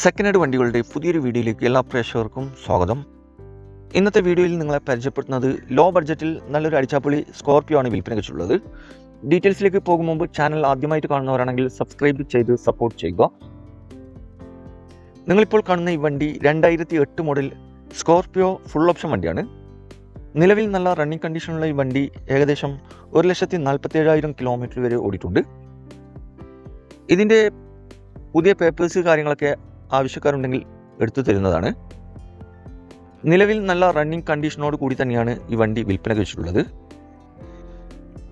Second hand വണ്ടികളുടെ പുതിയൊരു വീഡിയോയിലേക്ക് എല്ലാ പ്രേക്ഷകർക്കും സ്വാഗതം. ഇന്നത്തെ വീഡിയോയിൽ നിങ്ങളെ പരിചയപ്പെടുത്തുന്നത് ലോ ബഡ്ജറ്റിൽ നല്ലൊരു അടിച്ചാപ്പൊളി സ്കോർപ്പിയോ ആണ് വിൽപ്പന വെച്ചിട്ടുള്ളത്. ഡീറ്റെയിൽസിലേക്ക് പോകും മുമ്പ് ചാനൽ ആദ്യമായിട്ട് കാണുന്നവരാണെങ്കിൽ സബ്സ്ക്രൈബ് ചെയ്ത് സപ്പോർട്ട് ചെയ്യുക. നിങ്ങളിപ്പോൾ കാണുന്ന ഈ വണ്ടി രണ്ടായിരത്തി എട്ട് മോഡൽ സ്കോർപ്പിയോ ഫുൾ ഓപ്ഷൻ വണ്ടിയാണ്. നിലവിൽ നല്ല റണ്ണിങ് കണ്ടീഷനുള്ള ഈ വണ്ടി ഏകദേശം ഒരു ലക്ഷത്തി നാൽപ്പത്തി ഏഴായിരം കിലോമീറ്റർ വരെ ഓടിയിട്ടുണ്ട്. ഇതിന്റെ പുതിയ പേപ്പേഴ്സ് കാര്യങ്ങളൊക്കെ ആവശ്യക്കാരുണ്ടെങ്കിൽ എടുത്തു തരുന്നതാണ്. നിലവിൽ നല്ല റണ്ണിങ് കണ്ടീഷനോട് കൂടി തന്നെയാണ് ഈ വണ്ടി വിൽപ്പനയ്ക്ക് വെച്ചിട്ടുള്ളത്.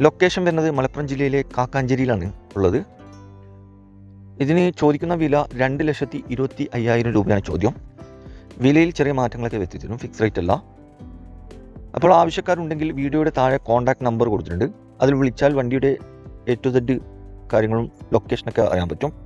ലൊക്കേഷൻ വരുന്നത് മലപ്പുറം ജില്ലയിലെ കാക്കാഞ്ചേരിയിലാണ് ഉള്ളത്. ഇതിന് ചോദിക്കുന്ന വില രണ്ട് ലക്ഷത്തി ഇരുപത്തി അയ്യായിരം രൂപയാണ് ചോദ്യം. വിലയിൽ ചെറിയ മാറ്റങ്ങളൊക്കെ വരുത്തിത്തരും ഫിക്സ് റേറ്റ് അല്ല. അപ്പോൾ ആവശ്യക്കാരുണ്ടെങ്കിൽ വീഡിയോയുടെ താഴെ കോൺടാക്ട് നമ്പർ കൊടുത്തിട്ടുണ്ട്. അതിൽ വിളിച്ചാൽ വണ്ടിയുടെ എ ടു സെഡ് കാര്യങ്ങളും ലൊക്കേഷനൊക്കെ അറിയാൻ പറ്റും.